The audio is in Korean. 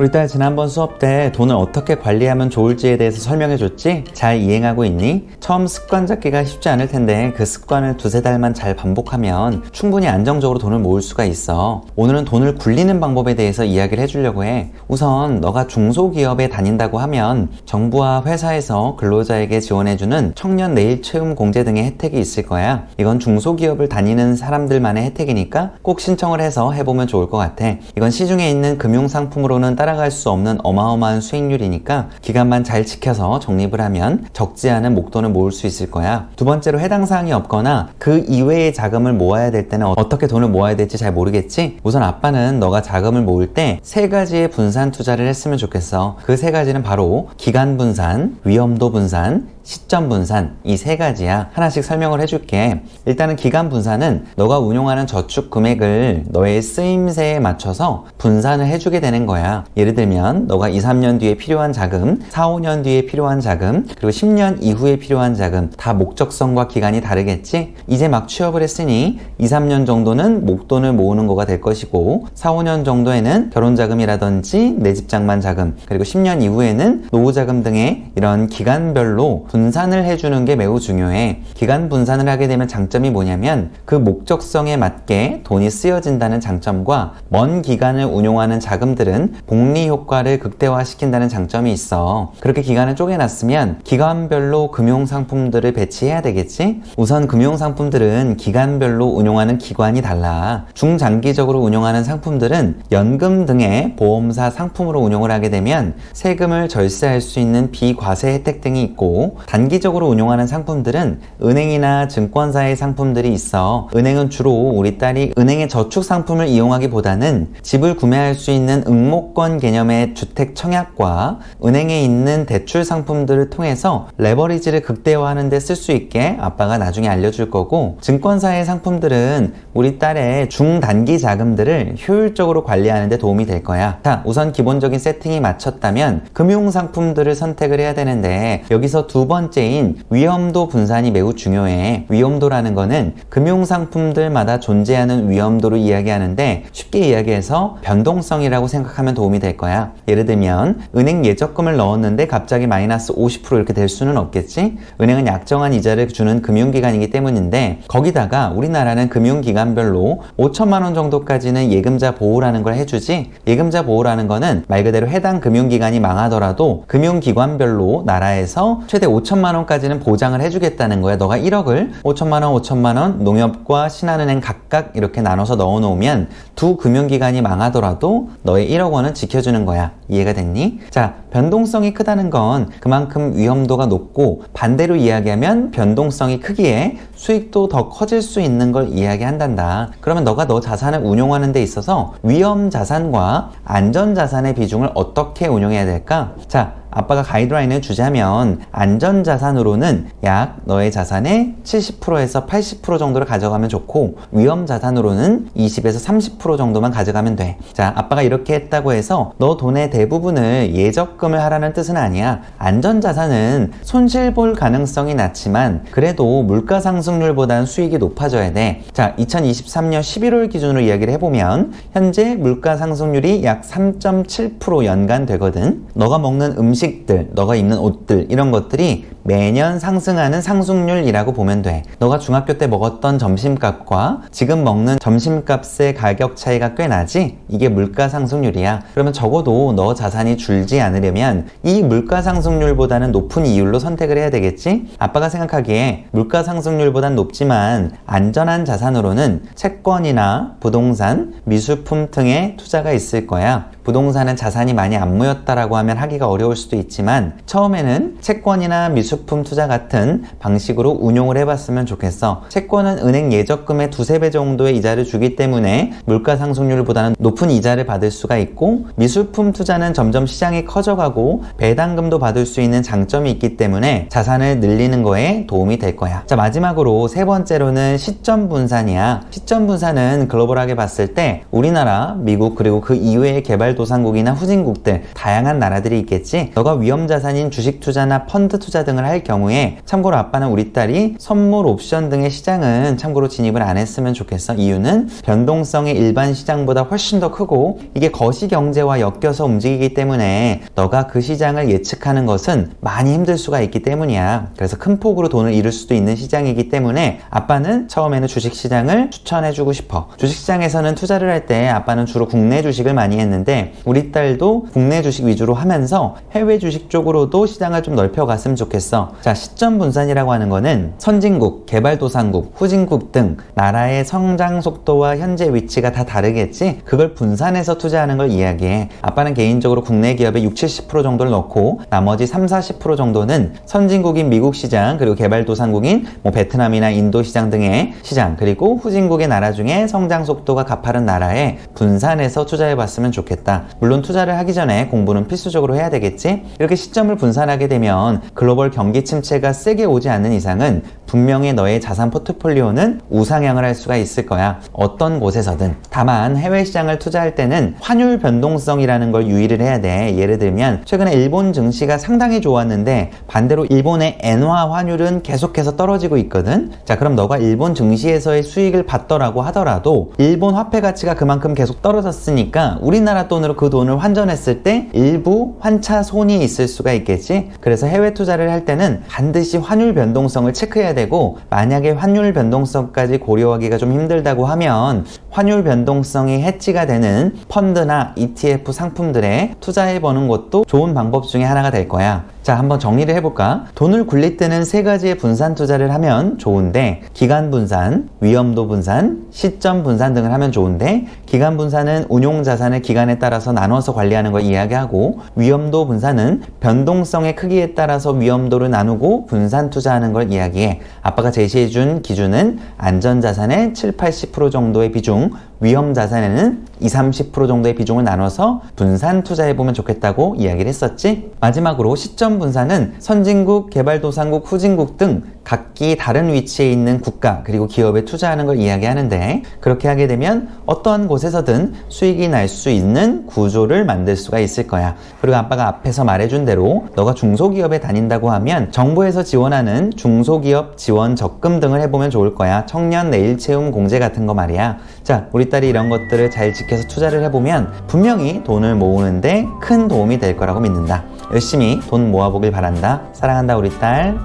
우리 딸 지난번 수업 때 돈을 어떻게 관리하면 좋을지에 대해서 설명해 줬지? 잘 이행하고 있니? 처음 습관 잡기가 쉽지 않을 텐데 그 습관을 두세 달만 잘 반복하면 충분히 안정적으로 돈을 모을 수가 있어. 오늘은 돈을 굴리는 방법에 대해서 이야기를 해주려고 해. 우선 너가 중소기업에 다닌다고 하면 정부와 회사에서 근로자에게 지원해주는 청년 내일 채움 공제 등의 혜택이 있을 거야. 이건 중소기업을 다니는 사람들만의 혜택이니까 꼭 신청을 해서 해보면 좋을 것 같아. 이건 시중에 있는 금융상품으로는 따라 갈 수 없는 어마어마한 수익률이니까 기간만 잘 지켜서 적립을 하면 적지 않은 목돈을 모을 수 있을 거야. 두 번째로 해당 사항이 없거나 그 이외의 자금을 모아야 될 때는 어떻게 돈을 모아야 될지 잘 모르겠지? 우선 아빠는 너가 자금을 모을 때 세 가지의 분산 투자를 했으면 좋겠어. 그 세 가지는 바로 기간 분산, 위험도 분산, 시점 분산 이 세 가지야 하나씩 설명을 해줄게 일단은 기간 분산은 너가 운용하는 저축 금액을 너의 쓰임새에 맞춰서 분산을 해주게 되는 거야 예를 들면 너가 2, 3년 뒤에 필요한 자금 4, 5년 뒤에 필요한 자금 그리고 10년 이후에 필요한 자금 다 목적성과 기간이 다르겠지 이제 막 취업을 했으니 2, 3년 정도는 목돈을 모으는 거가 될 것이고 4, 5년 정도에는 결혼 자금이라든지 내 집 장만 자금 그리고 10년 이후에는 노후 자금 등의 이런 기간별로 분산을 해주는 게 매우 중요해. 기간 분산을 하게 되면 장점이 뭐냐면 그 목적성에 맞게 돈이 쓰여진다는 장점과 먼 기간을 운용하는 자금들은 복리 효과를 극대화시킨다는 장점이 있어. 그렇게 기간을 쪼개놨으면 기간별로 금융 상품들을 배치해야 되겠지? 우선 금융 상품들은 기간별로 운용하는 기관이 달라. 중장기적으로 운용하는 상품들은 연금 등의 보험사 상품으로 운용을 하게 되면 세금을 절세할 수 있는 비과세 혜택 등이 있고 단기적으로 운용하는 상품들은 은행이나 증권사의 상품들이 있어 은행은 주로 우리 딸이 은행의 저축 상품을 이용하기보다는 집을 구매할 수 있는 응모권 개념의 주택 청약과 은행에 있는 대출 상품들을 통해서 레버리지를 극대화하는 데 쓸 수 있게 아빠가 나중에 알려줄 거고 증권사의 상품들은 우리 딸의 중단기 자금들을 효율적으로 관리하는 데 도움이 될 거야 자 우선 기본적인 세팅이 맞췄다면 금융 상품들을 선택을 해야 되는데 여기서 두 번째인 위험도 분산이 매우 중요해. 위험도라는 거는 금융 상품들마다 존재하는 위험도를 이야기하는데 쉽게 이야기해서 변동성이라고 생각하면 도움이 될 거야. 예를 들면 은행 예적금을 넣었는데 갑자기 마이너스 50% 이렇게 될 수는 없겠지? 은행은 약정한 이자를 주는 금융기관이기 때문인데 거기다가 우리나라는 금융기관별로 5천만 원 정도까지는 예금자 보호라는 걸 해주지 예금자 보호라는 거는 말 그대로 해당 금융기관이 망하더라도 금융기관별로 나라에서 최대 5천만 원까지는 보장을 해주겠다는 거야. 너가 1억을 5천만 원, 5천만 원 농협과 신한은행 각각 이렇게 나눠서 넣어 놓으면 두 금융기관이 망하더라도 너의 1억 원은 지켜주는 거야. 이해가 됐니? 자, 변동성이 크다는 건 그만큼 위험도가 높고 반대로 이야기하면 변동성이 크기에 수익도 더 커질 수 있는 걸 이야기한단다. 그러면 너가 너 자산을 운용하는 데 있어서 위험 자산과 안전 자산의 비중을 어떻게 운용해야 될까? 자, 아빠가 가이드라인을 주자면 안전자산으로는 약 너의 자산의 70%에서 80% 정도를 가져가면 좋고 위험 자산으로는 20에서 30% 정도만 가져가면 돼. 자, 아빠가 이렇게 했다고 해서 너 돈의 대부분을 예적금을 하라는 뜻은 아니야. 안전자산은 손실 볼 가능성이 낮지만 그래도 물가 상승률보다는 수익이 높아져야 돼. 자, 2023년 11월 기준으로 이야기를 해보면 현재 물가 상승률이 약 3.7% 연간 되거든. 너가 먹는 음식 음식들, 너가 입는 옷들 이런 것들이 매년 상승하는 상승률이라고 보면 돼. 너가 중학교 때 먹었던 점심값과 지금 먹는 점심값의 가격 차이가 꽤 나지? 이게 물가 상승률이야. 그러면 적어도 너 자산이 줄지 않으려면 이 물가 상승률보다는 높은 이율로 선택을 해야 되겠지? 아빠가 생각하기에 물가 상승률보단 높지만 안전한 자산으로는 채권이나 부동산, 미술품 등의 투자가 있을 거야. 부동산은 자산이 많이 안 모였다라고 하면 하기가 어려울 수도 있지만 처음에는 채권이나 미술품 투자 같은 방식으로 운용을 해봤으면 좋겠어. 채권은 은행 예적금의 두세 배 정도의 이자를 주기 때문에 물가 상승률보다는 높은 이자를 받을 수가 있고 미술품 투자는 점점 시장이 커져가고 배당금도 받을 수 있는 장점이 있기 때문에 자산을 늘리는 거에 도움이 될 거야. 자 마지막으로 세 번째로는 시점 분산이야. 시점 분산은 글로벌하게 봤을 때 우리나라, 미국 그리고 그 이외의 개발 도상국이나 후진국들 다양한 나라들이 있겠지. 너가 위험 자산인 주식 투자나 펀드 투자 등을 할 경우에 참고로 아빠는 우리 딸이 선물 옵션 등의 시장은 참고로 진입을 안 했으면 좋겠어. 이유는 변동성이 일반 시장보다 훨씬 더 크고 이게 거시 경제와 엮여서 움직이기 때문에 너가 그 시장을 예측하는 것은 많이 힘들 수가 있기 때문이야. 그래서 큰 폭으로 돈을 잃을 수도 있는 시장이기 때문에 아빠는 처음에는 주식 시장을 추천해주고 싶어. 주식 시장에서는 투자를 할 때 아빠는 주로 국내 주식을 많이 했는데 우리 딸도 국내 주식 위주로 하면서 해외 주식 쪽으로도 시장을 좀 넓혀갔으면 좋겠어. 자, 시점 분산이라고 하는 거는 선진국, 개발도상국, 후진국 등 나라의 성장 속도와 현재 위치가 다 다르겠지? 그걸 분산해서 투자하는 걸 이야기해. 아빠는 개인적으로 국내 기업의 60, 70% 정도를 넣고 나머지 3, 40% 정도는 선진국인 미국 시장 그리고 개발도상국인 뭐 베트남이나 인도 시장 등의 시장 그리고 후진국의 나라 중에 성장 속도가 가파른 나라에 분산해서 투자해 봤으면 좋겠다. 물론 투자를 하기 전에 공부는 필수적으로 해야 되겠지? 이렇게 시점을 분산하게 되면 글로벌 경기 침체가 세게 오지 않는 이상은 분명히 너의 자산 포트폴리오는 우상향을 할 수가 있을 거야. 어떤 곳에서든. 다만 해외 시장을 투자할 때는 환율 변동성이라는 걸 유의를 해야 돼. 예를 들면 최근에 일본 증시가 상당히 좋았는데 반대로 일본의 엔화 환율은 계속해서 떨어지고 있거든. 자, 그럼 너가 일본 증시에서의 수익을 받더라고 하더라도 일본 화폐 가치가 그만큼 계속 떨어졌으니까 우리나라 돈 으로 그 돈을 환전했을 때 일부 환차 손이 있을 수가 있겠지. 그래서 해외 투자를 할 때는 반드시 환율 변동성을 체크해야 되고 만약에 환율 변동성까지 고려하기가 좀 힘들다고 하면 환율 변동성이 해치가 되는 펀드나 ETF 상품들에 투자해 보는 것도 좋은 방법 중에 하나가 될 거야. 자, 한번 정리를 해볼까? 돈을 굴릴 때는 세 가지의 분산 투자를 하면 좋은데, 기간 분산, 위험도 분산, 시점 분산 등을 하면 좋은데, 기간 분산은 운용 자산을 기간에 따라서 나눠서 관리하는 걸 이야기하고, 위험도 분산은 변동성의 크기에 따라서 위험도를 나누고 분산 투자하는 걸 이야기해. 아빠가 제시해준 기준은 안전 자산의 7, 80% 정도의 비중, long 위험 자산에는 20, 30% 정도의 비중을 나눠서 분산 투자해보면 좋겠다고 이야기를 했었지. 마지막으로 시점 분산은 선진국, 개발도상국, 후진국 등 각기 다른 위치에 있는 국가 그리고 기업에 투자하는 걸 이야기하는데 그렇게 하게 되면 어떠한 곳에서든 수익이 날 수 있는 구조를 만들 수가 있을 거야. 그리고 아빠가 앞에서 말해준 대로 너가 중소기업에 다닌다고 하면 정부에서 지원하는 중소기업 지원 적금 등을 해보면 좋을 거야. 청년 내일 채움 공제 같은 거 말이야. 자, 우리 딸이 이런 것들을 잘 지켜서 투자를 해보면 분명히 돈을 모으는데 큰 도움이 될 거라고 믿는다. 열심히 돈 모아보길 바란다. 사랑한다, 우리 딸.